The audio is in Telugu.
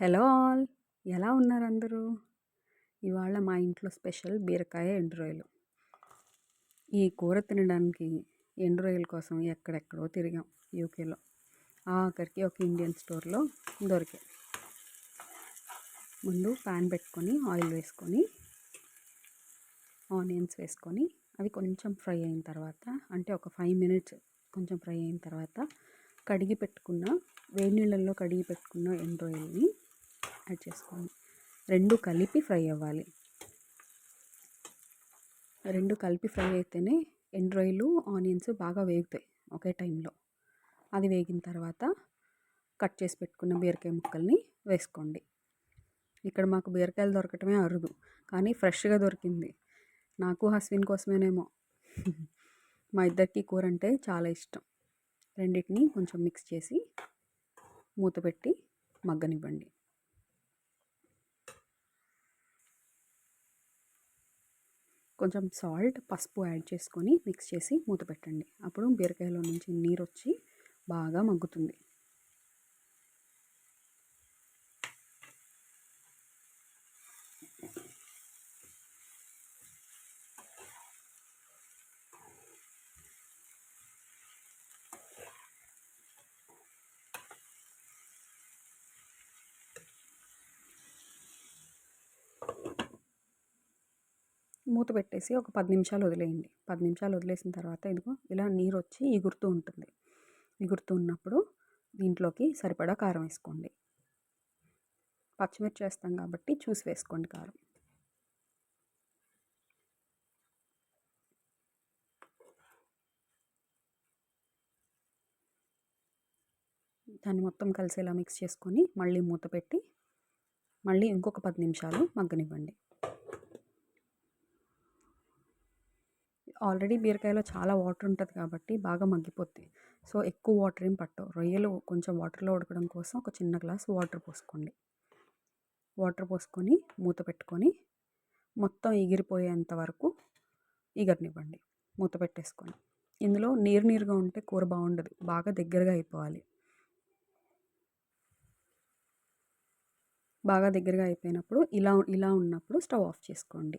Hello all. ఎలా ఉన్నారు అందరూ ఇవాళ మా ఇంట్లో స్పెషల్ బీరకాయ ఎండు ఈ కూర తినడానికి ఎండు కోసం ఎక్కడెక్కడో తిరిగాం యూకేలో. ఆఖరికి ఒక ఇండియన్ స్టోర్లో దొరికాయి ముందు ప్యాన్ పెట్టుకొని ఆయిల్ వేసుకొని ఆనియన్స్ వేసుకొని అవి కొంచెం ఫ్రై అయిన తర్వాత అంటే ఒక ఫైవ్ మినిట్స్ కొంచెం ఫ్రై అయిన తర్వాత కడిగి పెట్టుకున్న వేడి నీళ్ళల్లో కడిగి పెట్టుకున్న ఎండ్రాయిల్ని యాడ్ చేసుకోండి. రెండు కలిపి ఫ్రై అవ్వాలి. రెండు కలిపి ఫ్రై అయితేనే ఎండు రొయ్యలు ఆనియన్స్ బాగా వేగుతాయి ఒకే టైంలో. అది వేగిన తర్వాత కట్ చేసి పెట్టుకున్న బీరకాయ ముక్కల్ని వేసుకోండి. ఇక్కడ మాకు బీరకాయలు దొరకటమే అరుదు కానీ ఫ్రెష్గా దొరికింది. నాకు హస్విన్ కోసమేనేమో. మా ఇద్దరికి కూర అంటే చాలా ఇష్టం. రెండింటిని కొంచెం మిక్స్ చేసి మూత పెట్టి మగ్గనివ్వండి. కొంచెం సాల్ట్ పసుపు యాడ్ చేసుకొని మిక్స్ చేసి మూత పెట్టండి. అప్పుడు బీరకాయలో నుంచి నీరు వచ్చి బాగా మగ్గుతుంది. మూత పెట్టేసి ఒక పది నిమిషాలు వదిలేయండి. పది నిమిషాలు వదిలేసిన తర్వాత ఇదిగో ఇలా నీరు వచ్చి ఎగురుతూ ఉంటుంది. ఎగురుతూ ఉన్నప్పుడు దీంట్లోకి సరిపడా కారం వేసుకోండి. పచ్చిమిర్చి వేస్తాం కాబట్టి చూసి వేసుకోండి కారం. దాన్ని మొత్తం కలిసేలా మిక్స్ చేసుకొని మళ్ళీ మూత పెట్టి మళ్ళీ ఇంకొక పది నిమిషాలు మగ్గనివ్వండి. ఆల్రెడీ బీరకాయలో చాలా వాటర్ ఉంటుంది కాబట్టి బాగా మగ్గిపోద్ది సో ఎక్కువ వాటర్ ఏం పట్టవు. రొయ్యలు కొంచెం వాటర్లో ఉడకడం కోసం ఒక చిన్న గ్లాస్ వాటర్ పోసుకోండి. వాటర్ పోసుకొని మూత పెట్టుకొని మొత్తం ఎగిరిపోయేంత వరకు ఎగరనివ్వండి మూత పెట్టేసుకొని. ఇందులో నీరు నీరుగా ఉంటే కూర బాగుండదు. బాగా దగ్గరగా అయిపోవాలి. బాగా దగ్గరగా అయిపోయినప్పుడు ఇలా ఇలా ఉన్నప్పుడు స్టవ్ ఆఫ్ చేసుకోండి.